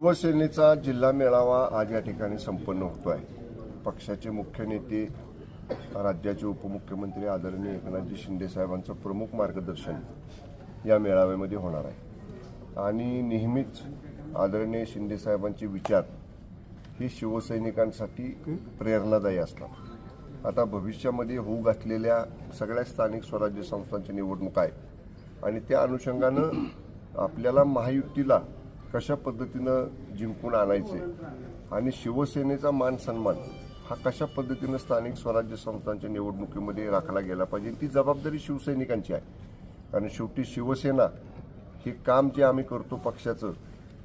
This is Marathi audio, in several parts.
शिवसेनेचा जिल्हा मेळावा आज या ठिकाणी संपन्न होतो आहे पक्षाचे मुख्य नेते राज्याचे उपमुख्यमंत्री आदरणीय एकनाथजी शिंदे साहेबांचं प्रमुख मार्गदर्शन या मेळाव्यामध्ये होणार आहे. आणि नेहमीच आदरणीय शिंदे साहेबांचे विचार हे शिवसैनिकांसाठी प्रेरणादायी असतात. आता भविष्यामध्ये होऊ घातलेल्या सगळ्या स्थानिक स्वराज्य संस्थांची निवडणूक आहे आणि त्या अनुषंगानं आपल्याला महायुतीला कशा पद्धतीनं जिंकून आणायचे? आणि शिवसेनेचा मान सन्मान हा कशा पद्धतीनं स्थानिक स्वराज्य संस्थांच्या निवडणुकीमध्ये राखला गेला पाहिजे? ती जबाबदारी शिवसैनिकांची आहे. कारण शेवटी शिवसेना हे काम जे आम्ही करतो पक्षाचं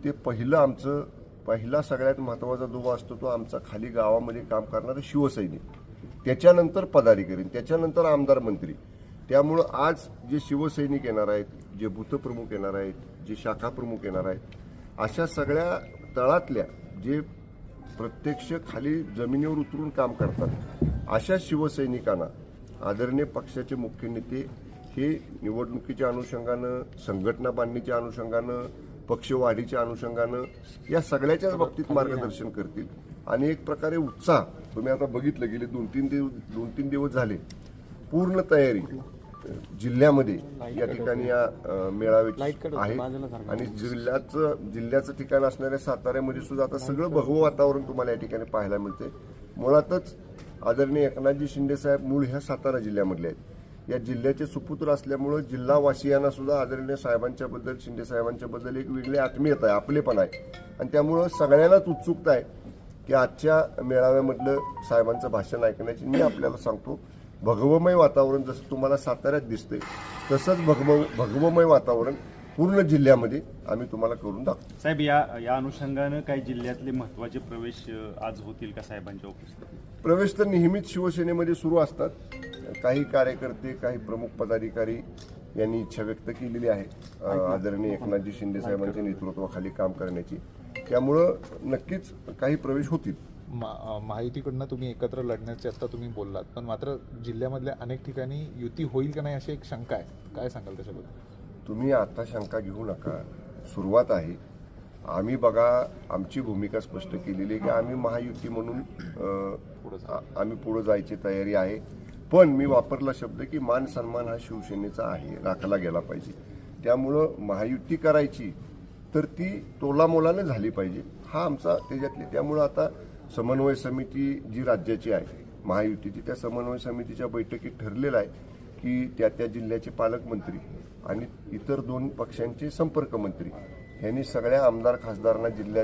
ते पहिलं आमचं पहिला सगळ्यात महत्त्वाचा दुवा असतो तो आमचा खाली गावामध्ये काम करणारे शिवसैनिक. त्याच्यानंतर पदाधिकारी त्याच्यानंतर आमदार मंत्री. त्यामुळं आज जे शिवसैनिक येणार आहेत जे भूतप्रमुख येणार आहेत जे शाखा प्रमुख येणार आहेत अशा सगळ्या तळातल्या जे प्रत्यक्ष खाली जमिनीवर उतरून काम करतात अशा शिवसैनिकांना आदरणीय पक्षाचे मुख्य नेते हे निवडणुकीच्या अनुषंगानं संघटना बांधणीच्या अनुषंगानं पक्षवाढीच्या अनुषंगानं या सगळ्याच्याच बाबतीत मार्गदर्शन करतील. आणि एक प्रकारे उत्साह तुम्ही आता बघितलं गेले दोन तीन दिवस दोन तीन दिवस झाले पूर्ण तयारी जिल्ह्यामध्ये या ठिकाणी या अ, मेळाव्याची आहे. आणि जिल्ह्याचं जिल्ह्याचं ठिकाण असणाऱ्या साताऱ्यामध्ये सुद्धा आता सगळं भगवं वातावरण तुम्हाला या ठिकाणी पाहायला मिळते मुळातच आदरणीय एकनाथजी शिंदे साहेब मूळ ह्या सातारा जिल्ह्यामधले आहेत. या जिल्ह्याचे सुपुत्र असल्यामुळं जिल्हावासियांना सुद्धा आदरणीय साहेबांच्या बद्दल शिंदे साहेबांच्या बद्दल एक वेगळी आत्मीयता आहे आपलेपण आहे. आणि त्यामुळं सगळ्यांनाच उत्सुकता आहे की आजच्या मेळाव्यामधलं साहेबांचं भाषण ऐकण्याची मी आपल्याला सांगतो. भगवमय वातावरण जसं तुम्हाला साताऱ्यात दिसतंय तसंच भगव भगवमय वातावरण पूर्ण जिल्ह्यामध्ये आम्ही तुम्हाला करून दाखवू. साहेब या या अनुषंगानं काही जिल्ह्यातले महत्त्वाचे प्रवेश आज होतील का साहेबांच्या ऑफिसला प्रवेश तर नेहमीच शिवसेनेमध्ये सुरू असतात. काही कार्यकर्ते काही प्रमुख पदाधिकारी यांनी इच्छा व्यक्त केलेली आहे आदरणीय एकनाथजी शिंदे साहेबांच्या नेतृत्वाखाली काम करण्याची. त्यामुळं नक्कीच काही प्रवेश होतील. मा- महायुतीकडनं तुम्ही एकत्र लढण्याचे आता तुम्ही बोललात. पण मात्र जिल्ह्यामधल्या अनेक ठिकाणी युती होईल का नाही अशी एक शंका आहे. काय सांगाल त्याच्याबद्दल? तुम्ही आता शंका घेऊ नका. सुरुवात आहे. आम्ही बघा आमची भूमिका स्पष्ट केलेली आहे की आम्ही महायुती म्हणून आम्ही पुढे जायची तयारी आहे. पण मी वापरला शब्द की मान सन्मान हा शिवसेनेचा आहे राखला गेला पाहिजे. त्यामुळं महायुती करायची तर ती तोलामोलानं झाली पाहिजे. हा आमचा त्याच्यातली त्यामुळं आता समन्वय समिती जी राज्याची आहे महायुतीची त्या समन्वय समितीच्या बैठकीत ठरलेलं आहे की त्या त्या जिल्ह्याचे पालकमंत्री आणि इतर दोन पक्षांचे संपर्क मंत्री यांनी सगळ्या आमदार खासदारांना जिल्ह्यात